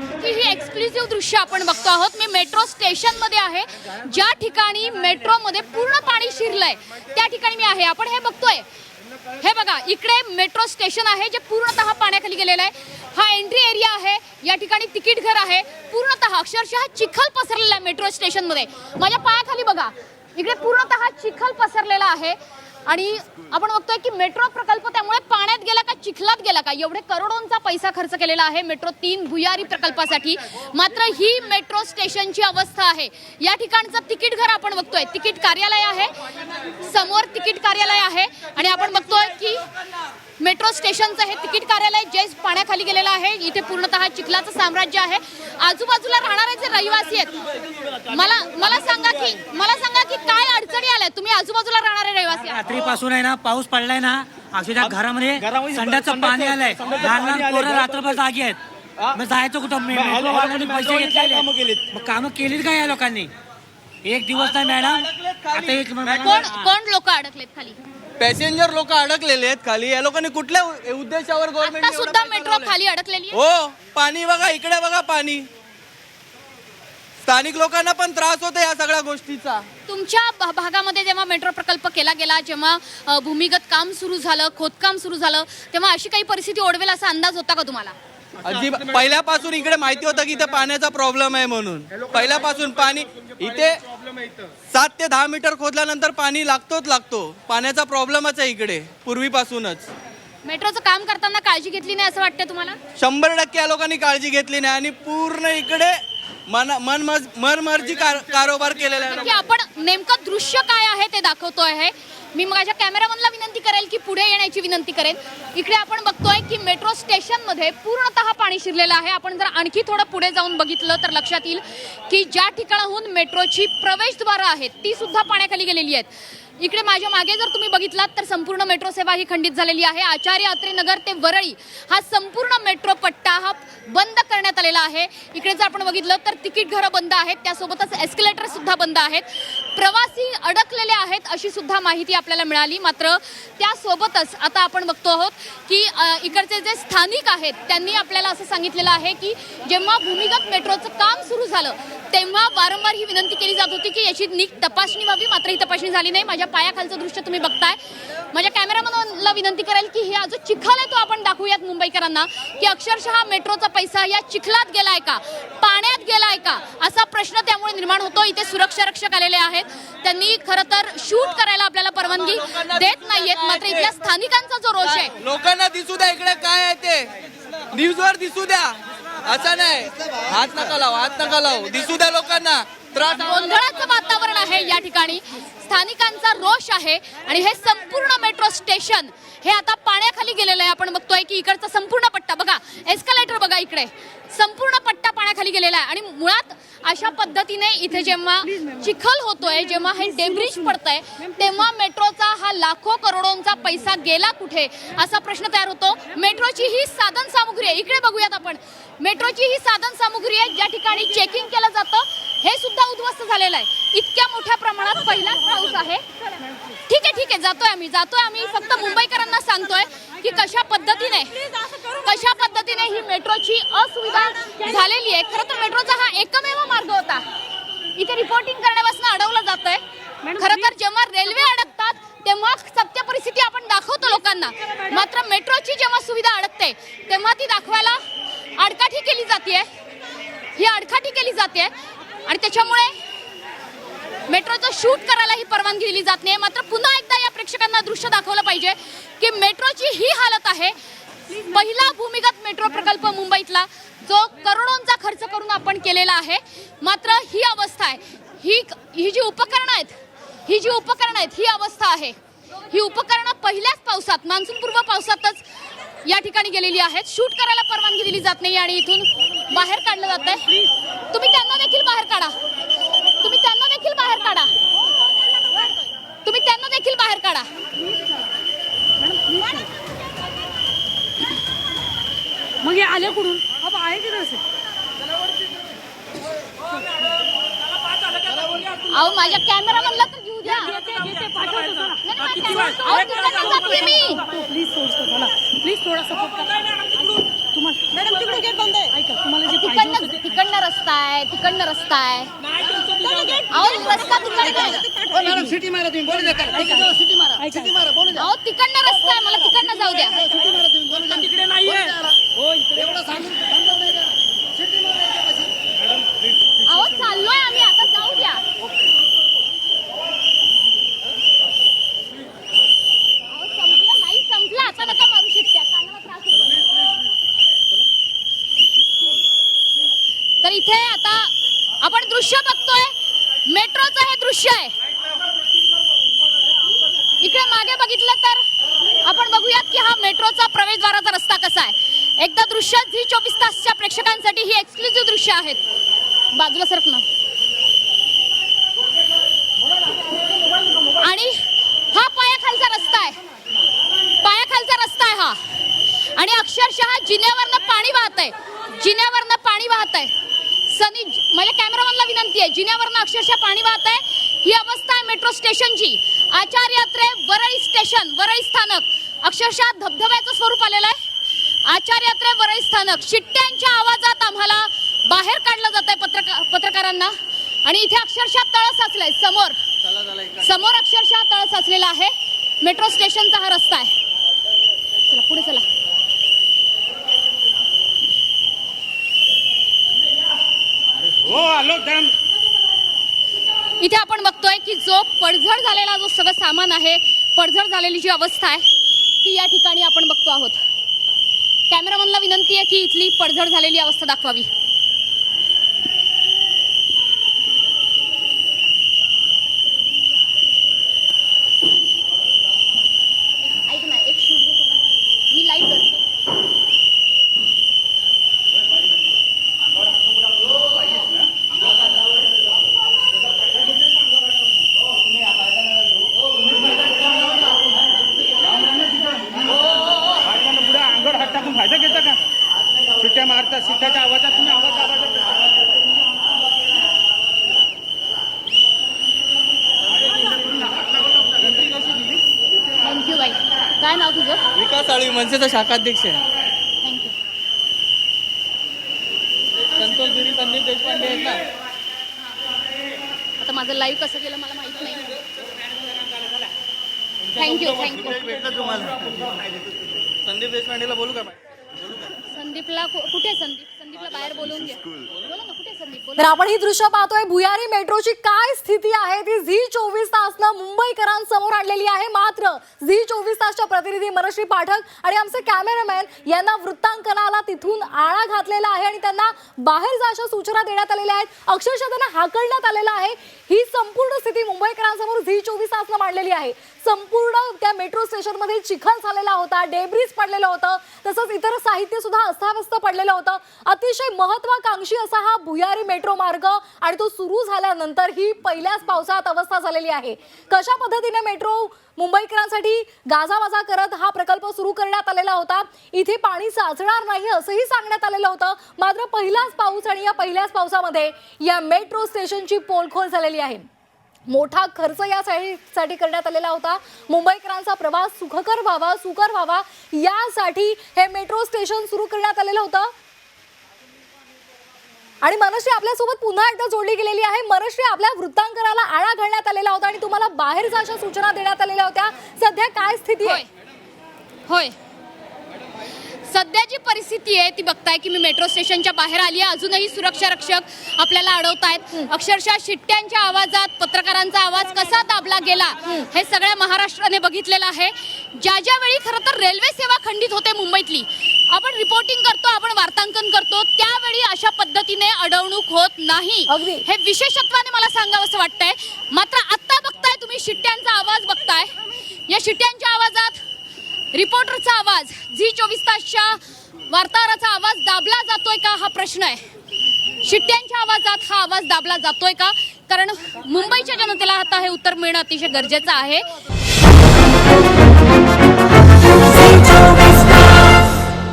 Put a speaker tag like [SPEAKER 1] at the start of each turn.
[SPEAKER 1] की ही एक्सक्लुझिव्ह दृश्य आपण बघतो आहोत. मी मेट्रो स्टेशनमध्ये आहे. ज्या ठिकाणी मेट्रोमध्ये पूर्ण पाणी शिरलंय त्या ठिकाणी मी आहे. आपण हे बघतोय. हे बघा इकडे मेट्रो स्टेशन आहे जे पूर्णतः पाण्याखाली गेलेलं आहे. हा एंट्री एरिया आहे. या ठिकाणी तिकीट घर आहे. पूर्णतः अक्षरशः चिखल पसरलेला आहे मेट्रो स्टेशनमध्ये. माझ्या पायाखाली बघा. इकडे पूर्णतः चिखल पसरलेला आहे. आणि आपण बघतोय की मेट्रो प्रकल्प त्यामुळे पाण्यात गेला का चिखलात गेला का? एवढे करोडोंचा पैसा खर्च केलेला आहे मेट्रो तीन भुयारी प्रकल्पासाठी. मात्र ही मेट्रो स्टेशनची अवस्था आहे. या ठिकाणचं तिकीट घर आपण बघतोय. तिकीट कार्यालय आहे. समोर तिकीट कार्यालय आहे. आणि आपण बघतोय की मेट्रो स्टेशनचं हे तिकीट कार्यालय जे पाण्याखाली गेलेलं आहे. इथे पूर्णतः चिखलाचं साम्राज्य आहे. आजूबाजूला राहणारे जे रहिवासी आहेत मला मला सांगा की मला सांगा की काय अडचणी आल्या? तुम्ही आजूबाजूला राहणारे रहिवासी आहात.
[SPEAKER 2] रात्रीपासून आहे ना पाऊस पडलाय ना अक्षरशः घरामध्ये
[SPEAKER 3] घरामध्ये
[SPEAKER 2] संध्याचं पाणी आलंय.
[SPEAKER 3] संध्याचं
[SPEAKER 2] लहान
[SPEAKER 3] पाणी
[SPEAKER 2] लहान
[SPEAKER 3] आलंय.
[SPEAKER 2] पोरं रात्रभर जागी आहेत? मग जायचं कुठं? मे-
[SPEAKER 3] मग ह्या लोकांनी
[SPEAKER 2] पैसे
[SPEAKER 3] काय
[SPEAKER 2] घेतलेले.
[SPEAKER 3] कामं केलीत?
[SPEAKER 2] मग कामं केलीत का या लोकांनी? एक दिवस नाही मॅडम आता एक
[SPEAKER 1] कोण कोण लोक अडकलेत खाली?
[SPEAKER 4] पॅसेंजर लोक अडकलेले आहेत खाली. या लोकांनी कुठल्या उ- उद्देशावर
[SPEAKER 1] आता
[SPEAKER 4] गव्हर्नमेंट
[SPEAKER 1] सुद्धा मेट्रो खाली अडकलेली आहे?
[SPEAKER 4] हो पाणी बघा इकडे बघा पाणी. स्थानिक लोकांना पण त्रास होतो या सगळ्या गोष्टीचा.
[SPEAKER 1] तुमच्या भा- भागामध्ये जेव्हा मेट्रो प्रकल्प केला गेला जेव्हा अ, भूमिगत काम सुरू झालं खोदकाम सुरू झालं तेव्हा अशी काही परिस्थिती ओढवेल असा अंदाज होता का तुम्हाला?
[SPEAKER 4] अजिब पहिल्यापासून इकडे माहिती होतं की इथे पाण्याचा प्रॉब्लेम आहे म्हणून. पहिल्यापासून पाणी इथे सात ते दहा मीटर खोदल्यानंतर पाणी लागतोच लागतो. पाण्याचा प्रॉब्लेमच आहे इकडे पूर्वीपासूनच.
[SPEAKER 1] मेट्रोचं काम करताना काळजी घेतली नाही असं वाटतं तुम्हाला?
[SPEAKER 4] शंभर टक्के या लोकांनी काळजी घेतली नाही आणि पूर्ण इकडे मन मन मनमर्जी कार- कारोबार केलेला आहे.
[SPEAKER 1] की आपण नेमकं दृश्य काय आहे ते दाखवतोय आहे मी माझ्या कॅमेरामनला विनंती करेल की पुढे येण्याची विनंती करेन इकडे आपण बघतोय की मेट्रो स्टेशनमध्ये पूर्णतः पाणी शिरलेलं आहे. आपण जर आणखी थोडं पुढे जाऊन बघितलं तर लक्षात येईल की ज्या ठिकाणाहून मेट्रोची प्रवेशद्वारं आहेत ती सुद्धा पाण्याखाली गेलेली आहेत. इकडे माझ्या मागे जर तुम्ही बघितलात तर संपूर्ण मेट्रो सेवा ही खंडित झालेली आहे. आचार्य अत्रे नगर ते वरळी हा संपूर्ण मेट्रो पट्टा हा बंद करण्यात आलेला आहे. इकडे जर आपण बघितलं तर तिकीट घरं बंद आहेत. त्यासोबतच एस्केलेटर सुद्धा बंद आहेत. प्रवासी अडकलेले आहेत अशी सुद्धा माहिती आपल्याला मिळाली. मात्र त्यासोबतच आता आपण बघतो आहोत की इकडचे जे स्थानिक आहेत त्यांनी आपल्याला असं सांगितलेलं आहे की जेव्हा भूमिगत मेट्रोचं काम सुरू झालं तेव्हा वारंवार ही विनंती केली जात होती की याची नीट तपासणी व्हावी. मात्र ही तपासणी झाली नाही. माझ्या पायाखालचं दृश्य तुम्ही बघताय. माझ्या कॅमेरामॅनला विनंती करेल की हे जो चिखल आहे तो आपण दाखवूयात मुंबईकरांना की अक्षरशः मेट्रोचा पैसा या चिखलात गेलाय का? पाण्यात गेलाय का? असा प्रश्न त्यामुळे निर्माण होतो. इथे सुरक्षा रक्षक आलेले आहेत. त्यांनी खरं तर शूट करायला आपल्याला परवानगी देत नाहीयेत. मात्र इथल्या स्थानिकांचा जो रोष आहे.
[SPEAKER 4] लोकांना दिसू द्या इकडे काय आहे ते. न्यूज वर दिसू द्या. असं नाही. हात नका लाव हात नका लाव. दिसू द्या लोकांना. त्रास
[SPEAKER 1] गोंधळाचं वातावरण आहे या ठिकाणी. स्थानिकांचा रोष आहे आणि हे संपूर्ण मेट्रो स्टेशन हे आता पाण्याखाली गेलेलं आहे. आपण बघतोय की इकडचा संपूर्ण पट्टा. बघा एस्कलेटर बघा इकडे. संपूर्ण पट्टा पाण्याखाली गेलेला आहे. आणि मुळात अशा पद्धतीने इथे जेव्हा चिखल होतोय जेव्हा हे डेब्रिज पडतंय तेव्हा मेट्रोचा हा लाखो करोडोंचा पैसा गेला कुठे? असा प्रश्न तयार होतो. मेट्रोची ही साधन सामुग्री आहे. इकडे बघूयात आपण. मेट्रोची ही साधन सामुग्री आहे ज्या ठिकाणी चेकिंग केलं जातं. हे सुद्धा उद्ध्वस्त झालेलं आहे. इतक्या मोठ्या प्रमाणात पहिलाच पाऊस आहे. ठीक आहे ठीक आहे. जातोय आम्ही जातोय आम्ही. फक्त मुंबईकरांना सांगतोय की कशा पद्धतीने कशा पद्धतीने ही मेट्रोची असुविधा झालेली आहे? खरं तर मेट्रोचा हा एकमेव मार्ग होता. इथे रिपोर्टिंग करण्यापासून अडवलं जात आहे खरं तर जेव्हा रेल्वे अडकतात तेव्हा सत्य परिस्थिती आपण दाखवतो लोकांना. मात्र मेट्रोची जेव्हा सुविधा अडकते तेव्हा ती दाखवायला आडकाठी केली जाते ही आडकाठी केली जाते आणि त्याच्यामुळे मेट्रोचं शूट करायला ही परवानगी दिली जात नाही. मात्र पुन्हा एकदा या प्रेक्षकांना दृश्य दाखवलं पाहिजे की मेट्रोची ही हालत आहे. पहिला भूमिगत मेट्रो प्रकल्प मुंबईतला जो करोडोंचा खर्च करून आपण केलेला आहे. मात्र ही अवस्था आहे. ही ही जी उपकरणं आहेत ही जी उपकरणं आहेत ही अवस्था आहे. ही उपकरणं पहिल्याच पावसात मान्सूनपूर्व पावसातच या ठिकाणी गेलेली आहेत. शूट करायला परवानगी दिली जात नाही आणि इथून बाहेर काढलं जात आहे. तुम्ही त्यांना देखील बाहेर काढा तुम्ही त्यांना देखील बाहेर काढा तुम्ही त्यांना देखील बाहेर काढा
[SPEAKER 5] मग हे आले कुठून अब आहे की नसेल
[SPEAKER 1] अहो माझ्या कॅमेरामॅनला तर घेऊ द्या
[SPEAKER 5] पाठवतो चला
[SPEAKER 1] नाही, नाही, माझ्या- अहो, तुमच्याकडे जातेय मी
[SPEAKER 5] प्लीज सोड चला प्लीज थोडा सपोर्ट करा तुम्हाला मॅडम तिकडे गेट बंद आहे. ऐका तुम्हाला जे
[SPEAKER 1] तिकडनं आहे तिकडनं रस्ता आहे. अहो रस्ता तिकडनं आहे.
[SPEAKER 3] मॅडम सिटी मारा तुम्ही बोलू द्या त्याला. सिटी मारा सिटी मारा बोलू द्या
[SPEAKER 1] अहो तिकडनं रस्ता आहे मला तिकडनं जाऊ द्या.
[SPEAKER 3] सिटी मारा तुम्ही बोलू द्या
[SPEAKER 2] तिकडे नाहीये हो इकडे
[SPEAKER 3] एवढं सांगून थांबवलं नाही का? सिटी मारा याच्यापाशी.
[SPEAKER 1] अहो चाललोय आम्ही आता जाऊ द्या अहो, संपलं नाही संपलं आता नका मारू शिट्ट्या कानाला त्रास होतो तर इथे आता आपण दृश्य बघतोय. मेट्रोचं हे दृश्य आहे. इकडे मागे बघितलं तर आपण बघूयात की हा मेट्रोचा प्रवेशद्वाराचा रस्ता कसा आहे. एकदा दृश्य झी चोवीस तासच्या प्रेक्षकांसाठी ही एक्सक्लुझिव्ह दृश्य आहेत. बाजूला सरक आणि हा पायाखालचा रस्ता आहे. पायाखालचा रस्ता आहे हा. आणि अक्षरशः जिन्यावरनं पाणी वाहत आहे जिन्यावरनं पाणी वाहत आहे सनी मला कॅमेरामॅनला विनंती आहे जिन्यावरनं अक्षरशः पाणी वाहत आहे ही अवस्था आहे मेट्रो स्टेशनची. आचार्यात्रे वरळी स्टेशन वरळी स्थानक. अक्षरशः धबधब्याचं स्वरूप आलेलं आहे. आचार्यात्रे वरळी स्थानक. शिट्ट्यांच्या आवाजात आम्हाला बाहेर काढलं जात आहे पत्रका पत्रकारांना. आणि इथे अक्षरशः तळ साचलंय समोर. समोर अक्षरशः तळ साचलेला आहे. मेट्रो स्टेशनचा हा रस्ता आहे. चला पुढे चला
[SPEAKER 2] हो आलो जाम
[SPEAKER 1] इथे आपण बघतोय की जो पडझड झालेला जो सगळं सामान आहे पडझड झालेली जी अवस्था आहे ती या ठिकाणी आपण बघतो आहोत. कॅमेरामनला विनंती आहे की इथली पडझड झालेली अवस्था दाखवावी ऐक ना एक शूट घेतो का मी लाईव्ह करते
[SPEAKER 2] पुढे अंगावर हात टाकून फायदा घेता का शिट्ट्या मारता शिट्ट्याच्या आवाजात तुम्ही आवाज आवाज
[SPEAKER 1] थँक्यू बाई काय नाव
[SPEAKER 4] आळवी मनसेचा शाखाध्यक्ष आहे.
[SPEAKER 1] थँक्यू
[SPEAKER 4] संतोष गिरी संदीप देशपांडे आहेत ना
[SPEAKER 1] आता माझं लाईव्ह कसं गेलं मला माहीत नाही. थँक्यू थँक्यू
[SPEAKER 4] भेटलं तुम्हाला. संदीप देशपांडेला बोलू का
[SPEAKER 1] संदीपला कु- कुठे आहे संदीप? संदीपला बाहेर बोलवून घ्या बोला ना.
[SPEAKER 6] तर आपण ही दृश्य पाहतोय भुयारी मेट्रोची काय स्थिती आहे? ती झी चोवीस तासनं मुंबईकरांसमोर आणलेली आहे. मात्र झी चोवीस तासच्या प्रतिनिधी मनश्री पाठक आणि आमचे कॅमेरामॅन यांना वृत्तांकनाला तिथून आळा घातलेला आहे आणि त्यांना बाहेर जायच्या सूचना देण्यात आलेल्या आहेत. अक्षरशः त्यांना हाकलण्यात आलेलं आहे. ही संपूर्ण स्थिती मुंबईकरांसमोर झी चोवीस तासनं मांडलेली आहे. संपूर्ण त्या मेट्रो स्टेशनमध्ये चिखल झालेला होता डेब्रिज पडलेलं होतं तसंच इतर साहित्य सुद्धा अस्ताव्यस्त पडलेलं होतं. अतिशय महत्वाकांक्षी असा हा भुयारी मेट्रो मेट्रो मार्ग आणि तो सुरू झाल्यानंतर ही पहिल्याच पावसात अवस्था झालेली आहे. कशा पद्धतीने मेट्रो मुंबईकरांसाठी गाजावाजा करत हा प्रकल्प सुरू करण्यात आलेला होता? इथे पाणी साचणार नाही असंही सांगण्यात आलेलं होतं. मात्र पहिलाच पाऊस आणि या पहिल्याच पावसामध्ये या मेट्रो स्टेशनची पोलखोल झालेली आहे. मोठा खर्च यासाठी करण्यात आलेला होता. मुंबईकरांचा प्रवास सुखकर व्हावा सुकर व्हावा यासाठी हे मेट्रो स्टेशन सुरू करण्यात आलेलं होतं. आणि मनश्री आपल्यासोबत पुन्हा एकदा जोडली गेलेली आहे. मनश्री आपल्या वृत्तांकनाला आळा घालण्यात आलेला होता आणि तुम्हाला बाहेर जायच्या सूचना देण्यात आलेल्या होत्या. सध्या काय स्थिती आहे?
[SPEAKER 1] होय. सध्या जी परिस्थिती आहे ती बघताय की मी मेट्रो स्टेशनच्या बाहेर आली आहे. अजूनही सुरक्षा रक्षक आपल्याला अडवतायत. अक्षरशः शिट्ट्यांच्या आवाजात पत्रकारांचा आवाज कसा दाबला गेला हे सगळ्या महाराष्ट्राने बघितलेलं आहे. ज्या ज्या वेळी खरं तर रेल्वे सेवा खंडित होते मुंबईतली आपण रिपोर्टिंग करतो आपण वार्तांकन करतो त्यावेळी अशा पद्धतीने अडवणूक होत नाही.
[SPEAKER 6] अगदी.
[SPEAKER 1] हे विशेषत्वाने मला सांगावं असं वाटतंय. मात्र आता बघताय तुम्ही शिट्ट्यांचा आवाज बघताय. या शिट्ट्यांच्या आवाजात रिपोर्टरचा आवाज झी चोवीस तासच्या वार्ताहराचा आवाज दाबला जातोय का हा प्रश्न आहे. शिट्ट्यांच्या आवाजात हा आवाज दाबला जातोय का? कारण मुंबईच्या जनतेला आता हे उत्तर मिळणं अतिशय गरजेचं आहे.